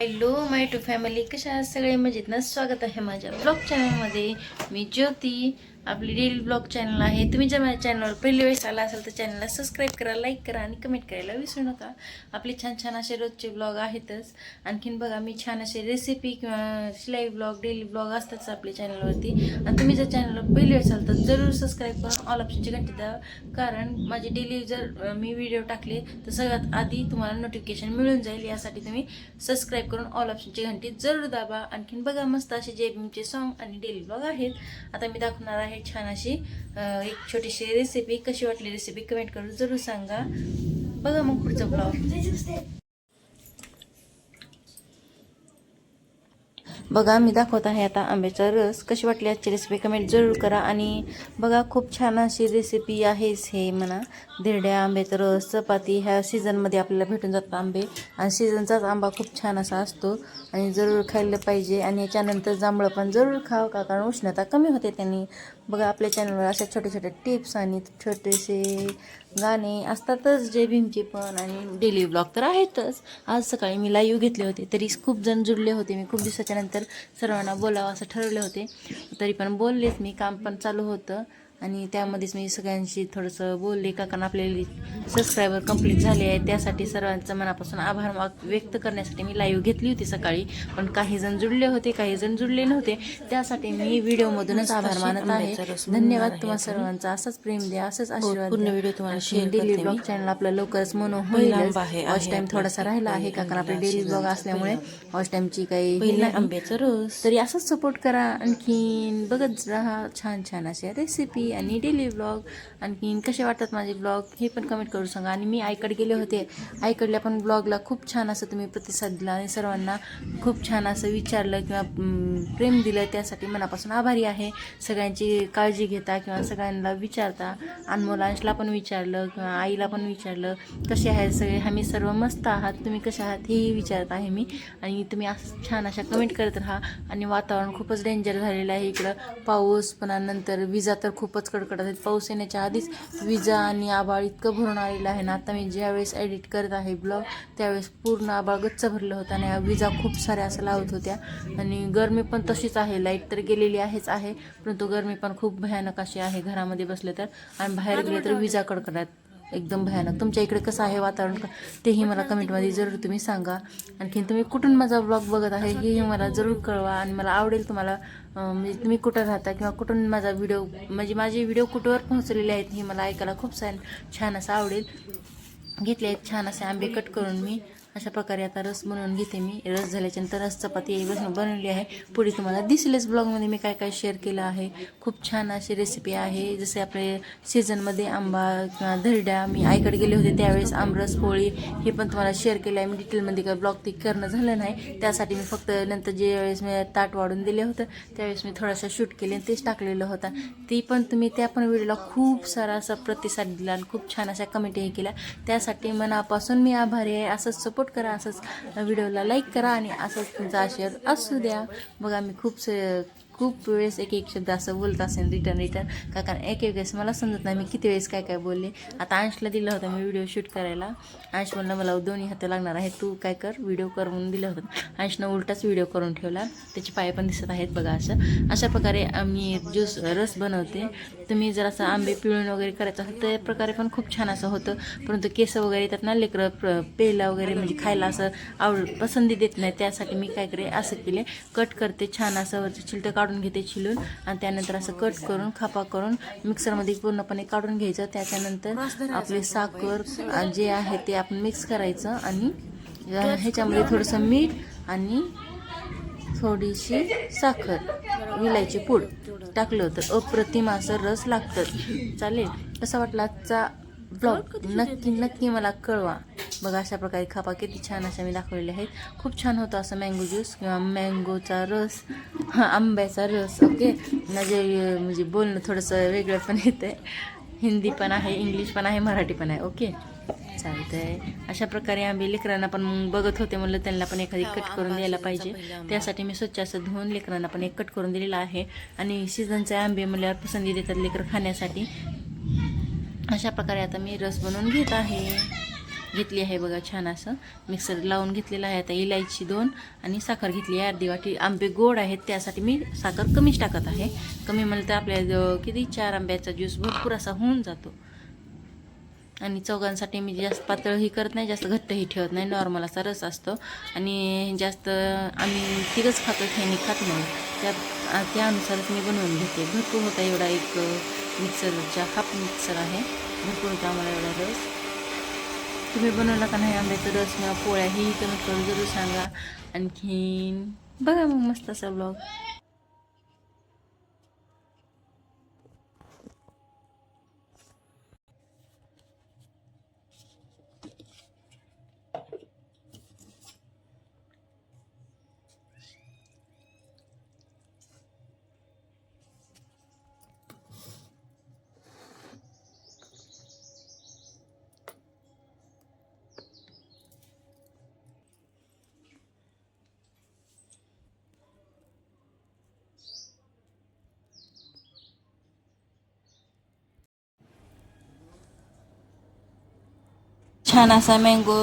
Hello my to family कशा सगळे मजेत ना? स्वागत आहे माझ्या ब्लॉग चॅनलमध्ये मी ज्योती. आपली डेली ब्लॉग चॅनल आहे. तुम्ही जर माझ्या चॅनलवर पहिली वेळेस आला असाल तर चॅनलला सबस्क्राईब करा लाईक करा आणि कमेंट करायला विसरू नका. आपले छान छान असे रोजचे ब्लॉग आहेतच. आणखीन बघा मी छान असे रेसिपी किंवा शिलाई ब्लॉग डेली ब्लॉग असतातच आपल्या चॅनलवरती आणि तुम्ही जर चॅनलवर पहिली वेळेस आल तर जरूर सबस्क्राईब करून ऑल ऑप्शनची घंटी द्या कारण माझे डेली जर मी व्हिडिओ टाकले तर सगळ्यात आधी तुम्हाला नोटिफिकेशन मिळून जाईल. यासाठी तुम्ही सबस्क्राईब करून ऑल ऑप्शनची घंटी जरूर दाबा. आणखीन बघा मस्त असे जे बीमचे सॉन्ग आणि डेली ब्लॉग आहेत. आता मी दाखवणार आहे छान अशी. एक छोटीशी रेसिपी कशी वाटली रेसिपी कमेंट करून जरूर सांगा. बघा मग पुढचा ब्लॉग बघा मी दाखवत आहे आता आंब्याचा रस. कशी वाटली आजची रेसिपी कमेंट जरूर करा. आणि बघा खूप छान अशी रेसिपी आहेच हे म्हणा. धिरड्या आंब्याचा रस चपाती ह्या सीझनमध्ये आपल्याला भेटून जातात आंबे. आणि सीझनचाच आंबा खूप छान असा असतो. आणि जरूर खायला पाहिजे. आणि याच्यानंतर जांभळं पण जरूर खावं का? कारण उष्णता कमी होते त्यांनी. बघा आपल्या चॅनलवर अशा छोटे छोटे टिप्स आणि छोटेसे गाणे असतातच जे भीमचे पण आणि डेली ब्लॉग तर आहेतच. आज सकाळी मी लाईव्ह घेतले होते तरी खूप जण जुळले होते. मी खूप दिवसाच्या नंतर सर्वांना बोलावं असं ठरवले होते. तरी पण बोललेच मी काम पण चालू होतं. आणि त्यामध्येच मी सगळ्यांशी थोडंसं बोलले. का कारण आपले सबस्क्रायबर कंप्लीट झाले आहे त्यासाठी सर्वांचं मनापासून आभार व्यक्त करण्यासाठी मी लाईव्ह घेतली होती सकाळी. पण काही जण जुळले होते काही जण जुळले नव्हते. त्यासाठी मी व्हिडिओमधूनच आभार मानत आहे. धन्यवाद तुम्हा सर्वांचा. असंच प्रेम द्या असंच आशीर्वाद पूर्ण. व्हिडिओ तुम्हाला share डेली ब्लॉग मी. चॅनल आपलं लवकरच पहिला होईल वॉच टाइम आपला. थोडासा राहिला आहे का कारण आपले डेली ब्लॉग असल्यामुळे वॉच टाइमची काही हे. आंब्याचा रस. तरी असंच सपोर्ट करा. आणखीन बघत राहा. छान छान अशा रेसिपी आणि डेली ब्लॉग आणखीन कसे वाटतात माझे ब्लॉग हे पण कमेंट करून सांगा. आणि मी आईकडे गेले होते. आईकडल्या पण ब्लॉगला खूप छान असं तुम्ही प्रतिसाद दिला आणि सर्वांना खूप छान असं विचारलं किंवा प्रेम दिलं. त्यासाठी मनापासून आभारी आहे. सगळ्यांची काळजी घेता किंवा सगळ्यांना विचारता. अनमोलांशला पण विचारलं किंवा आईला पण विचारलं कसे आहेत सगळे? आम्ही सर्व मस्त आहात. तुम्ही कसे आहात? हेही विचारत आहे मी. आणि तुम्ही असं छान अशा कमेंट करत राहा. आणि वातावरण खूपच डेंजर झालेलं आहे. इकडं पाऊस पण नंतर विजा तर खूपच कडकडत आहेत. पाऊस येण्याच्या आधीच विजा आणि आबाळ इतकं भरून आलेलं आहे ना. आता मी ज्यावेळेस एडिट करत आहे ब्लॉग त्यावेळेस पूर्ण आबाळ गच्च भरलं होतं आणि विजा खूप साऱ्या असं लावत होत्या. आणि गरमी पण तशीच आहे. लाइट तर गेलेली आहेच आहे परंतु गरमी पण खूप भयानक अशी आहे. घरामध्ये बसले तर आणि बाहेर गेले तर विजा कडकडत. एकदम भयानक. तुमच्या इकडे कसं आहे वातावरण? तेही मला कमेंटमध्ये जरूर तुम्ही सांगा. आणखीन तुम्ही कुठून माझा ब्लॉग बघत आहे हेही मला जरूर कळवा आणि मला आवडेल तुम्हाला म्हणजे तुम्ही कुठं राहता किंवा कुठून माझा व्हिडिओ म्हणजे माझे व्हिडिओ कुठवर पोहोचलेले आहेत हे मला ऐकायला खूप छान छान असं आवडेल. घेतले आहेत छान असे आंबे कट करून मी. अशा प्रकारे आता रस बनवून घेते मी. रस झाल्याच्यानंतर रस चपाती बन बनवली आहे. पुढे तुम्हाला दिसलेच ब्लॉगमध्ये मी काय काय शेअर केलं आहे. खूप छान अशी रेसिपी आहे. जसे आपले सीझनमध्ये आंबा किंवा धरड्या मी आईकडे गेले होते त्यावेळेस आमरस पोळी हे पण तुम्हाला शेअर केलं आहे. मी डिटेलमध्ये काय ब्लॉग ते करणं झालं नाही. त्यासाठी मी फक्त नंतर जे वेळेस मी ताट वाढून दिले होतं त्यावेळेस मी थोडासा शूट केले आणि तेच टाकलेलं होतं. ती पण तुम्ही त्या पण व्हिडिओला खूप सारा असा प्रतिसाद दिला आणि खूप छान अशा कमेंटही केल्या. त्यासाठी मनापासून मी आभारी आहे. असंच सपोर्ट करा असंच व्हिडिओला लाईक करा आणि असंच तुमचा आशीर्वाद असू द्या. बघा मी खूप स- खूप वेळेस एक एक शब्द असं बोलत असेल रिटर्न रिटर्न का कारण एक एक वेळेस मला समजत नाही मी किती वेळेस काय काय बोलले. आता अंशला दिलं होतं मी व्हिडिओ शूट करायला. अंश म्हणलं मला दोन्ही हात लागणार आहे तू काय कर व्हिडिओ कर म्हणून दिलं होतं. अंशनं उलटाच व्हिडिओ करून ठेवला. त्याचे पाय पण दिसत आहेत बघा असं. अशा प्रकारे आम्ही ज्यूस रस बनवते. तुम्ही जर असं आंबे पिळून वगैरे करायचं असेल त्या प्रकारे पण खूप छान असं होतं. परंतु केस वगैरे येतात ना लेकरं प्र- प्यायला वगैरे म्हणजे खायला असं आवड पसंती देत नाही. त्यासाठी मी काय करे असं केले. कट करते छान असं वरचं चिलटं काढून घेते चिलून आणि त्यानंतर असं कट करून खापा करून मिक्सरमध्ये पूर्णपणे काढून घ्यायचं. त्याच्यानंतर आपले साखर जे आहे ते आपण मिक्स करायचं आणि ह्याच्यामध्ये थोडंसं मीठ आणि थोडीशी साखर विलायची पूड टाकलं होतं. अप्रतिम असं रस लागतं. चालेल? कसा वाटला आजचा ब्लॉग नक्की नक्की मला कळवा. बघा अशा प्रकारे खापा किती छान अशा मी दाखवलेल्या आहेत. खूप छान होतं असं मँगो ज्यूस किंवा मँगोचा रस. हां आंब्याचा रस ओके माझे म्हणजे बोलणं थोडंसं वेगळं पण येतं आहे हिंदी पण आहे इंग्लिश पण आहे मराठी पण आहे ओके चालतंय. अशा प्रकारे आंबे लेकरांना पण मग बघत होते म्हणलं त्यांना पण एखादी कट करून द्यायला पाहिजे. त्यासाठी मी स्वच्छ असं धुवून लेकरांना पण एक कट करून दिलेला आहे. आणि सीझनचे आंबे म्हणल्यावर पसंती देतात लेकरं खाण्यासाठी. अशा प्रकारे आता मी रस बनवून घेत आहे. घेतली आहे बघा छान असं. मिक्सर लावून घेतलेलं आहे आता इलायची दोन आणि साखर घेतली आहे अर्धी वाटी. आंबे गोड आहेत त्यासाठी मी साखर कमीच टाकत आहे. कमी म्हणलं तर आपल्या किती? चार आंब्याचा ज्यूस भरपूर असा होऊन जातो. आणि चौघांसाठी मी जास्त पातळही करत नाही जास्त घट्टही ठेवत नाही. नॉर्मल असा रस असतो. आणि जास्त आम्ही तिघंच खातो खेळणी खात नाही. त्या त्यानुसारच मी बनवून घेते. भरपूर होता एवढा एक मिक्सरचा हाफ मिक्सर आहे. भरपूर होता आम्हाला एवढा रस. तुम्ही बनवला का नाही आंब्याचा रस किंवा कमी ही करून जरूर सांगा. आणखीन बघा मग मस्त असा ब्लॉग छान असा मँगो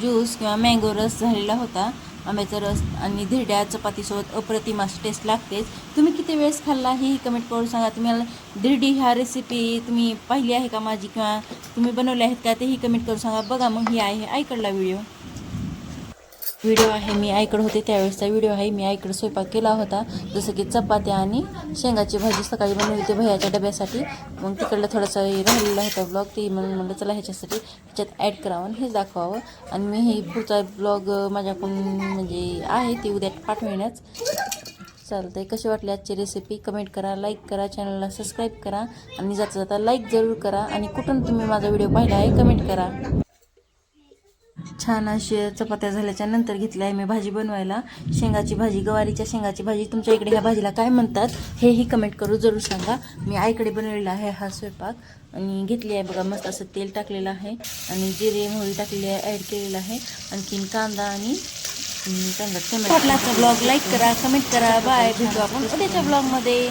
ज्यूस किंवा मँगो रस झालेला होता. आंब्याचा रस आणि धिरड्या चपातीसोबत अप्रतिम अशी टेस्ट लागतेच. तुम्ही किती वेळेस खाल्ला ही? कमेंट करून सांगा. तुम्हाला धिरडी ह्या रेसिपी तुम्ही पाहिली आहे का माझी? किंवा तुम्ही बनवली आहेत का तेही कमेंट करून सांगा. बघा मग ही आहे ऐकडला व्हिडिओ व्हिडिओ आहे मी आईकडे होते त्यावेळेसचा व्हिडिओ आहे. मी आईकडे स्वयंपाक केला होता जसं की चपात्या आणि शेंगाची भाजी सकाळी बनवली होती भैयाच्या डब्यासाठी. मग तिकडलं थोडंसं राहिलेला होता ब्लॉग ते म्हणून म्हणलं चला ह्याच्यासाठी ह्याच्यात ॲड करावं आणि हेच दाखवावं. आणि मी हे पुढचा ब्लॉग माझ्याकडून म्हणजे आहे ती उद्या पाठविण्याच आहे कशी वाटली आजची रेसिपी कमेंट करा लाईक करा चॅनलला सबस्क्राईब करा आणि जाता जाता लाईक जरूर करा. आणि कुठून तुम्ही माझा व्हिडिओ पाहिला आहे कमेंट करा. छान अशी चपात्या झाल्याच्यानंतर घेतल्या आहे मी भाजी बनवायला. शेंगाची भाजी गवारीच्या शेंगाची भाजी. तुमच्या इकडे ह्या भाजीला काय म्हणतात हेही कमेंट करू जरूर सांगा. मी आईकडे बनवलेला आहे हा स्वयंपाक. आणि घेतली आहे बघा मस्त असं तेल टाकलेलं आहे. आणि जिरे मोहरी टाकलेली आहे ॲड केलेलं आहे. आणखीन कांदा आणि अं, कांदा टोमॅटो. ब्लॉग लाईक करा कमेंट करा. बाय भेटू आपण उद्याच्या ब्लॉगमध्ये